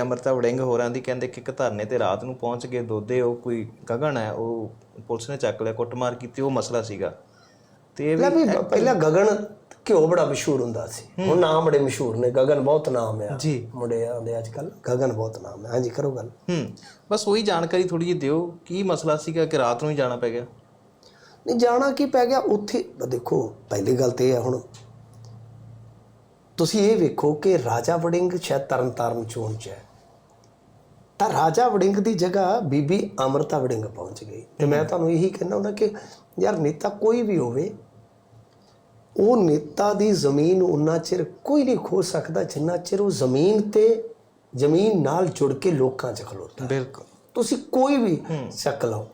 ਅਮਰਤਾ ਵੜਿੰਗ ਹੋਰਾਂ ਦੀ ਕਹਿੰਦੇ ਕਿ ਇੱਕ ਧਰਨੇ ਤੇ ਰਾਤ ਨੂੰ ਪਹੁੰਚ ਕੇ ਦੋਦੇ ਉਹ ਕੋਈ ਗਗਨ ਹੈ ਉਹ ਪੁਲਿਸ ਨੇ ਚੱਕ ਲਿਆ ਕੁੱਟਮਾਰ ਕੀਤੀ ਉਹ ਮਸਲਾ ਸੀਗਾ। ਤੇ ਇਹ ਵੀ ਪਹਿਲਾਂ ਗਗਨ ਘਿਓ ਬੜਾ ਮਸ਼ਹੂਰ ਹੁੰਦਾ ਸੀ। ਹੁਣ ਨਾਮ ਬੜੇ ਮਸ਼ਹੂਰ ਨੇ ਗਗਨ ਬਹੁਤ ਨਾਮ ਆ ਜੀ। ਮੁੰਡੇ ਆਉਂਦੇ ਅੱਜ ਕੱਲ ਗਗਨ ਬਹੁਤ ਨਾਮ ਹੈ ਹਾਂਜੀ ਕਰੋ ਗੱਲ। ਹੂੰ ਬਸ ਉਹੀ ਜਾਣਕਾਰੀ ਥੋੜੀ ਜਿਹੀ ਦਿਓ ਕੀ ਮਸਲਾ ਸੀਗਾ ਕਿ ਰਾਤ ਨੂੰ ਹੀ ਜਾਣਾ ਪੈ ਗਿਆ? ਨਹੀਂ ਜਾਣਾ ਕੀ ਪੈ ਗਿਆ? ਉੱਥੇ ਦੇਖੋ ਪਹਿਲੀ ਗੱਲ ਤੇ ਇਹ ਹੈ ਹੁਣ ਤੁਸੀਂ ਇਹ ਵੇਖੋ ਕਿ ਰਾਜਾ ਵੜਿੰਗ ਸ਼ਾਇਦ ਤਰਨਤਾਰਨ ਚੋਣ ਚ ਹੈ। ਤਾਂ ਰਾਜਾ ਵੜਿੰਗ ਦੀ ਜਗ੍ਹਾ ਬੀਬੀ ਅਮਰਤਾ ਵੜਿੰਗ ਪਹੁੰਚ ਗਈ। ਤੇ ਮੈਂ ਤੁਹਾਨੂੰ ਇਹੀ ਕਹਿਣਾ ਹੁੰਦਾ ਕਿ ਯਾਰ ਨੇਤਾ ਕੋਈ ਵੀ ਹੋਵੇ ਉਹ ਨੇਤਾ ਦੀ ਜ਼ਮੀਨ ਉਨਾ ਚਿਰ ਕੋਈ ਨਹੀਂ ਖੋ ਸਕਦਾ ਜਿੰਨਾ ਚਿਰ ਉਹ ਜ਼ਮੀਨ ਤੇ ਜ਼ਮੀਨ ਨਾਲ ਜੁੜ ਕੇ ਲੋਕਾਂ 'ਚ ਖਲੋਤਾ ਬਿਲਕੁਲ। ਤੁਸੀਂ ਕੋਈ ਵੀ ਚੱਕ ਲਓ।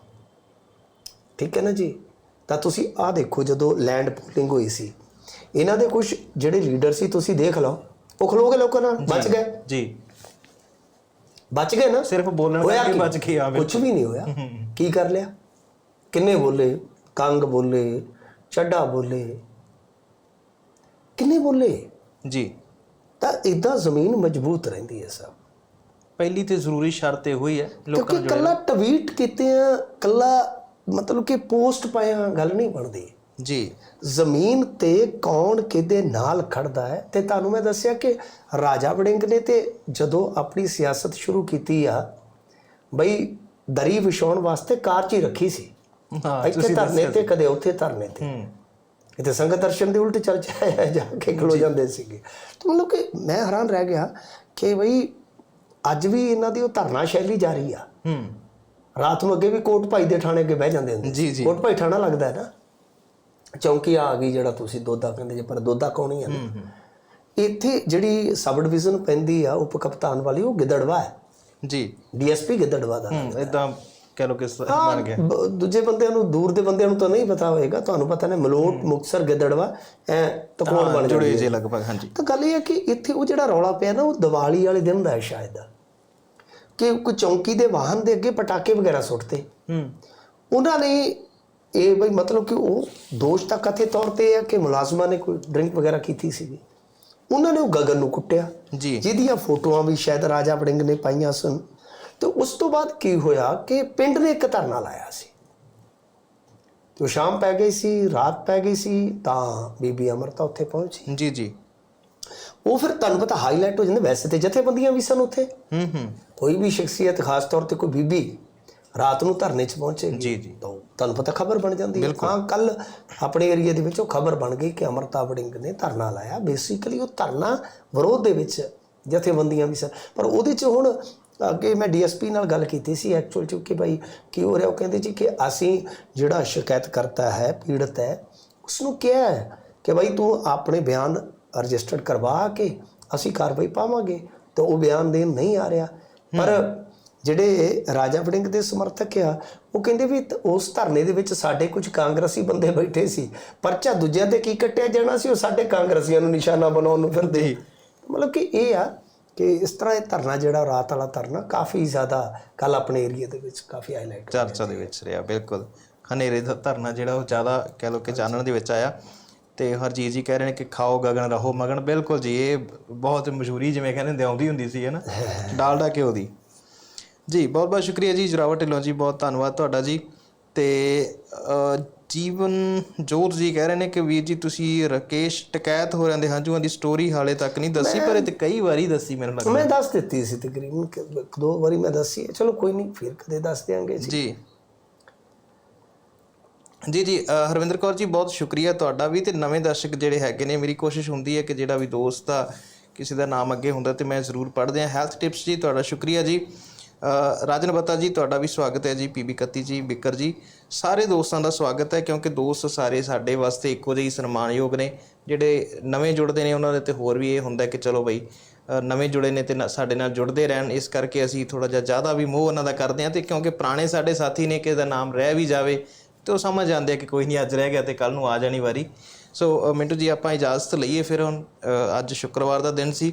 ਠੀਕ ਹੈ ਨਾ ਜੀ? ਤਾਂ ਤੁਸੀਂ ਆਹ ਦੇਖੋ ਜਦੋਂ ਲੈਂਡ ਪੂਲਿੰਗ ਹੋਈ ਸੀ ਇਹਨਾਂ ਦੇ ਕੁਝ ਜਿਹੜੇ ਲੀਡਰ ਸੀ ਤੁਸੀਂ ਦੇਖ ਲਓ ਉਹ ਖਲੋ ਗਏ ਲੋਕਾਂ ਨਾਲ ਬਚ ਗਏ? ਜੀ। ਬਚ ਗਏ ਨਾ? ਸਿਰਫ ਬੋਲਣ ਕਰਕੇ ਕੀ? ਬਚ ਕੇ ਆ ਕੁਝ ਵੀ ਨਹੀਂ ਹੋਇਆ। ਕੀ ਕਰ ਲਿਆ? ਕਿੰਨੇ ਬੋਲੇ? ਕੰਗ ਬੋਲੇ ਚੱਡਾ ਬੋਲੇ। ਕਿੰਨੇ ਬੋਲੇ? ਜੀ। ਤਾਂ ਇਦਾਂ ਜ਼ਮੀਨ ਮਜ਼ਬੂਤ ਰਹਿੰਦੀ ਹੈ ਸਭ। ਪਹਿਲੀ ਤੇ ਜ਼ਰੂਰੀ ਸ਼ਰਤ ਇਹ ਹੋਈ ਹੈ ਲੋਕਾਂ ਕਿਉਂਕਿ ਕੱਲਾ ਟਵੀਟ ਕੀਤੇ ਆ ਕੱਲਾ ਮਤਲਬ ਕਿ ਪੋਸਟ ਪਾਇਆ ਗੱਲ ਨਹੀਂ ਬਣਦੀ। ਜੀ। ਜ਼ਮੀਨ ਤੇ ਕੌਣ ਕਿਹਦੇ ਨਾਲ ਖੜਦਾ ਹੈ? ਤੇ ਤੁਹਾਨੂੰ ਮੈਂ ਦੱਸਿਆ ਕਿ ਰਾਜਾ ਵੜਿੰਗ ਨੇ ਤੇ ਜਦੋਂ ਆਪਣੀ ਸਿਆਸਤ ਸ਼ੁਰੂ ਕੀਤੀ ਆ ਬਈ ਦਰੀ ਵਿਛਾਉਣ ਵਾਸਤੇ ਕਾਰ 'ਚ ਹੀ ਰੱਖੀ ਸੀ। ਹਾਂ ਇੱਥੇ ਧਰਨੇ ਤੇ ਕਦੇ ਉੱਥੇ ਧਰਨੇ ਤੇ। ਹੂੰ। ਇੱਥੇ ਸੰਗਤ ਦਰਸ਼ਨ ਦੇ ਉਲਟ ਚੱਲ ਜਾਇਆ ਜਾ ਕੇ ਖਲੋ ਜਾਂਦੇ ਸੀਗੇ। ਤਾਂ ਮਤਲਬ ਕਿ ਮੈਂ ਹੈਰਾਨ ਰਹਿ ਗਿਆ ਕਿ ਬਈ ਅੱਜ ਵੀ ਇਹਨਾਂ ਦੀ ਉਹ ਧਰਨਾ ਸ਼ੈਲੀ ਜਾਰੀ ਆ। ਹੂੰ। ਰਾਤ ਨੂੰ ਅੱਗੇ ਵੀ ਕੋਟ ਭਾਈ ਦੇ ਥਾਣੇ ਅੱਗੇ ਬਹਿ ਜਾਂਦੇ ਹੁੰਦੇ। ਜੀ ਜੀ। ਕੋਟ ਭਾਈ ਥਾਣਾ ਲੱਗਦਾ ਹੈ ਨਾ। ਚੌਂਕੀ ਆ ਗਈ ਜਿਹੜਾ ਤੁਸੀਂ ਦੋਦਾ ਕਹਿੰਦੇ ਜੇ ਪਰ ਦੋਦਾ ਕੌਣ ਨਾ। ਇੱਥੇ ਜਿਹੜੀ ਸਬ ਡਿਵੀਜ਼ਨ ਪੈਂਦੀ ਆ ਉਪ ਕਪਤਾਨ ਵਾਲੀ ਉਹ ਗਿੱਦੜਵਾ ਹੈ। ਜੀ। ਡੀਐਸਪੀ ਗਿੱਦੜਵਾ ਦਾ। ਇਦਾਂ ਕਹਿ ਲੋ ਕਿ ਸ- ਬਣ ਗਿਆ। ਦੂਜੇ ਬੰਦਿਆਂ ਨੂੰ ਦੂਰ ਦੇ ਬੰਦਿਆਂ ਨੂੰ ਤਾਂ ਨਹੀਂ ਪਤਾ ਹੋਏਗਾ ਤੁਹਾਨੂੰ ਪਤਾ ਨੇ ਮਲੋਟ ਮੁਕਸਰ ਗਿੱਦੜਵਾ ਐ ਤਕੋਣ ਬਣ ਜੁੜੇ ਜੇ ਲਗਭਗ ਹਾਂਜੀ। ਤਾਂ ਗੱਲ ਇਹ ਹੈ ਕਿ ਇੱਥੇ ਉਹ ਜਿਹੜਾ ਰੌਲਾ ਪਿਆ ਨਾ ਉਹ ਦੀਵਾਲੀ ਵਾਲੇ ਦਿਨ ਦਾ ਹੈ ਸ਼ਾਇਦ। ਕਿ ਕੋਈ ਚੌਂਕੀ ਦੇ ਵਾਹਨ ਦੇ ਅੱਗੇ ਪਟਾਕੇ ਵਗੈਰਾ ਸੁੱਟਦੇ। ਹੂੰ। ਉਹਨਾਂ ਨੇ ਇਹ ਬਈ ਮਤਲਬ ਕਿ ਉਹ ਦੋਸ਼ ਤਾਂ ਕਥਿਤ ਤੌਰ ਤੇ ਹੈ ਕਿ ਮੁਲਾਜ਼ਮਾਂ ਨੇ ਕੋਈ ਡਰਿੰਕ ਵਗੈਰਾ ਕੀਤੀ ਸੀਗੀ? ਉਹਨਾਂ ਨੇ ਉਹ ਗਗਨ ਨੂੰ ਕੁੱਟਿਆ। ਜੀ। ਜਿਹਦੀਆਂ ਫੋਟੋਆਂ ਵੀ ਸ਼ਾਇਦ ਰਾਜਾ ਵੜਿੰਗ ਨੇ ਪਾਈਆਂ ਸਨ। ਤੇ ਉਸ ਤੋਂ ਬਾਅਦ ਕੀ ਹੋਇਆ ਕਿ ਪਿੰਡ ਨੇ ਇੱਕ ਧਰਨਾ ਲਾਇਆ ਸੀ। ਤੇ ਸ਼ਾਮ ਪੈ ਗਈ ਸੀ ਰਾਤ ਪੈ ਗਈ ਸੀ ਤਾਂ ਬੀਬੀ ਅਮਰਤਾ ਉੱਥੇ ਪਹੁੰਚੀ ਜੀ ਜੀ। ਉਹ ਫਿਰ ਤੁਹਾਨੂੰ ਪਤਾ ਹਾਈਲਾਈਟ ਹੋ ਜਾਂਦੇ ਵੈਸੇ ਤੇ ਜਥੇਬੰਦੀਆਂ ਵੀ ਸਨ ਉੱਥੇ। ਹੂੰ ਹੂੰ। ਕੋਈ ਵੀ ਸ਼ਖਸੀਅਤ ਖਾਸ ਤੌਰ ਤੇ ਕੋਈ ਬੀਬੀ ਰਾਤ ਨੂੰ ਧਰਨੇ 'ਚ ਪਹੁੰਚੇਗੀ। ਜੀ ਜੀ। ਤਾਂ ਤੁਹਾਨੂੰ ਪਤਾ ਖਬਰ ਬਣ ਜਾਂਦੀ ਹੈ। ਹਾਂ ਕੱਲ ਆਪਣੇ ਏਰੀਆ ਦੇ ਵਿੱਚ ਉਹ ਖਬਰ ਬਣ ਗਈ ਕਿ ਅਮਰਤਾ ਵੜਿੰਗ ਨੇ ਧਰਨਾ ਲਾਇਆ। ਬੇਸਿਕਲੀ ਉਹ ਧਰਨਾ ਵਿਰੋਧ ਦੇ ਵਿੱਚ ਜਥੇਬੰਦੀਆਂ ਵੀ ਸਨ। ਪਰ ਉਹਦੇ 'ਚ ਹੁਣ ਅੱਗੇ ਮੈਂ ਡੀਐਸਪੀ ਨਾਲ ਗੱਲ ਕੀਤੀ ਸੀ ਐਕਚੁਅਲ ਚ ਕਿ ਭਾਈ ਕੀ ਹੋ ਰਿਹਾ ਉਹ ਕਹਿੰਦੇ ਜੀ ਕਿ ਅਸੀਂ ਜਿਹੜਾ ਸ਼ਿਕਾਇਤ ਕਰਤਾ ਹੈ ਪੀੜਤ ਹੈ ਉਸ ਨੂੰ ਕਿਹਾ ਹੈ ਕਿ ਭਾਈ ਤੂੰ ਆਪਣੇ ਬਿਆਨ ਰਜਿਸਟਰਡ ਕਰਵਾ ਕੇ ਅਸੀਂ ਕਾਰਵਾਈ ਪਾਵਾਂਗੇ। ਤੇ ਉਹ ਬਿਆਨ ਦੇਣ ਨਹੀਂ ਆ ਰਿਹਾ। ਪਰ ਜਿਹੜੇ ਰਾਜਾ ਵੜਿੰਗ ਦੇ ਸਮਰਥਕ ਆ ਉਹ ਕਹਿੰਦੇ ਵੀ ਉਸ ਧਰਨੇ ਦੇ ਵਿੱਚ ਸਾਡੇ ਕੁਝ ਕਾਂਗਰਸੀ ਬੰਦੇ ਬੈਠੇ ਸੀ। ਪਰਚਾ ਦੂਜਿਆਂ ਤੇ ਕੀ ਕੱਟਿਆ ਜਾਣਾ ਸੀ ਉਹ ਸਾਡੇ ਕਾਂਗਰਸੀਆਂ ਨੂੰ ਨਿਸ਼ਾਨਾ ਬਣਾਉਣ ਨੂੰ ਫਿਰਦੇ ਮਤਲਬ ਕਿ ਇਹ ਆ ਕਿ ਇਸ ਤਰ੍ਹਾਂ ਇਹ ਧਰਨਾ ਜਿਹੜਾ ਰਾਤ ਵਾਲਾ ਧਰਨਾ ਕਾਫੀ ਜ਼ਿਆਦਾ ਕੱਲ ਆਪਣੇ ਏਰੀਆ ਦੇ ਵਿੱਚ ਕਾਫੀ ਹਾਈਲਾਈਟ ਚਰਚਾ ਦੇ ਵਿੱਚ ਰਿਹਾ ਬਿਲਕੁਲ। ਹਨੇਰੇ ਦਾ ਧਰਨਾ ਜਿਹੜਾ ਉਹ ਜ਼ਿਆਦਾ ਕਹਿ ਲੋ ਕਿ ਚਾਨਣ ਦੇ ਵਿੱਚ ਆਇਆ। ਤੇ ਹਰਜੀਤ ਜੀ ਕਹਿ ਰਹੇ ਨੇ ਕਿ ਖਾਓ ਗਗਨ ਰਹੋ ਮਗਨ ਬਿਲਕੁਲ ਜੀ ਇਹ ਬਹੁਤ ਮਸ਼ਹੂਰੀ ਜਿਵੇਂ ਕਹਿੰਦੇ ਹੁੰਦੇ ਆਉਂਦੀ ਹੁੰਦੀ ਸੀ ਹੈ ਨਾ? ਡਾਲਡਾ ਘਿਓ ਦੀ। ਜੀ ਬਹੁਤ ਬਹੁਤ ਸ਼ੁਕਰੀਆ ਜੀ ਜਰਾਵਟ ਢਿੱਲੋਂ ਜੀ ਬਹੁਤ ਧੰਨਵਾਦ ਤੁਹਾਡਾ ਜੀ। ਤੇ ਜੀਵਨ ਜੋਤ ਜੀ ਕਹਿ ਰਹੇ ਨੇ ਕਿ ਵੀਰ ਜੀ ਤੁਸੀਂ ਰਕੇਸ਼ ਟਕੈਤ ਹੋ ਰਹਿੰਦੇ ਹੰਝੂਆਂ ਦੀ ਸਟੋਰੀ ਹਾਲੇ ਤੱਕ ਨਹੀਂ ਦੱਸੀ ਪਰ ਇਹ ਤੇ ਕਈ ਵਾਰੀ ਦੱਸੀ ਮੈਨੂੰ ਲੱਗਦਾ। ਮੈਂ ਦੱਸ ਦਿੱਤੀ ਸੀ ਤਕਰੀਬਨ ਦੋ ਵਾਰੀ ਮੈਂ ਦੱਸੀ ਹੈ। ਚਲੋ ਕੋਈ ਨਹੀਂ ਫਿਰ ਕਦੇ ਦੱਸ ਦਿਆਂਗੇ ਜੀ। ਜੀ। ਜੀ ਜੀ ਹਰਵਿੰਦਰ ਕੌਰ ਜੀ ਬਹੁਤ ਸ਼ੁਕਰੀਆ ਤੁਹਾਡਾ ਵੀ ਤੇ ਨਵੇਂ ਦਰਸ਼ਕ ਜਿਹੜੇ ਹੈਗੇ ਨੇ ਮੇਰੀ ਕੋਸ਼ਿਸ਼ ਹੁੰਦੀ ਹੈ ਕਿ ਜਿਹੜਾ ਵੀ ਦੋਸਤ ਆ ਕਿਸੇ ਦਾ ਨਾਮ ਅੱਗੇ ਹੁੰਦਾ ਤੇ ਮੈਂ ਜ਼ਰੂਰ ਪੜ੍ਹਦੇ ਆ ਹੈਲਥ ਟਿਪਸ ਜੀ ਤੁਹਾਡਾ ਸ਼ੁਕਰੀਆ ਜੀ। ਰਾਜਨ ਬੱਤਾ ਜੀ, ਤੁਹਾਡਾ ਵੀ ਸਵਾਗਤ ਹੈ ਜੀ ਪੀਬੀ 31 ਜੀ, ਬਿਕਰ ਜੀ। ਸਾਰੇ ਦੋਸਤਾਂ ਦਾ ਸਵਾਗਤ ਹੈ, ਕਿਉਂਕਿ ਦੋਸਤ ਸਾਰੇ ਸਾਡੇ ਵਾਸਤੇ ਇੱਕੋ ਜਿਹੇ ਹੀ ਸਨਮਾਨਯੋਗ ਨੇ, ਜਿਹੜੇ ਨਵੇਂ ਜੁੜਦੇ ਨੇ ਉਹਨਾਂ ਦੇ ਤੇ ਹੋਰ ਵੀ ਇਹ ਹੁੰਦਾ ਕਿ ਚਲੋ ਬਈ ਨਵੇਂ ਜੁੜੇ ਨੇ ਤੇ ਸਾਡੇ ਨਾਲ ਜੁੜਦੇ ਰਹਿਣ, ਇਸ ਕਰਕੇ ਅਸੀਂ ਥੋੜਾ ਜਿਹਾ ਜ਼ਿਆਦਾ ਵੀ ਮੋਹ ਉਹਨਾਂ ਦਾ ਕਰਦੇ ਹਾਂ ਤੇ ਕਿਉਂਕਿ ਪੁਰਾਣੇ ਸਾਡੇ ਸਾਥੀ ਨੇ ਕਿਸੇ ਦਾ ਨਾਮ ਰਹਿ ਵੀ ਜਾਵੇ, ਤੇ ਉਹ ਸਮਝ ਜਾਂਦੇ ਆ ਕਿ ਕੋਈ ਨਹੀਂ ਅੱਜ ਰਹਿ ਗਿਆ ਤੇ ਕੱਲ ਨੂੰ ਆ ਜਾਣੀ ਵਾਰੀ। ਸੋ ਮਿੰਟੂ ਜੀ, ਆਪਾਂ ਇਜਾਜ਼ਤ ਲਈਏ ਫਿਰ ਹੁਣ ਅੱਜ ਸ਼ੁੱਕਰਵਾਰ ਦਾ ਦਿਨ ਸੀ।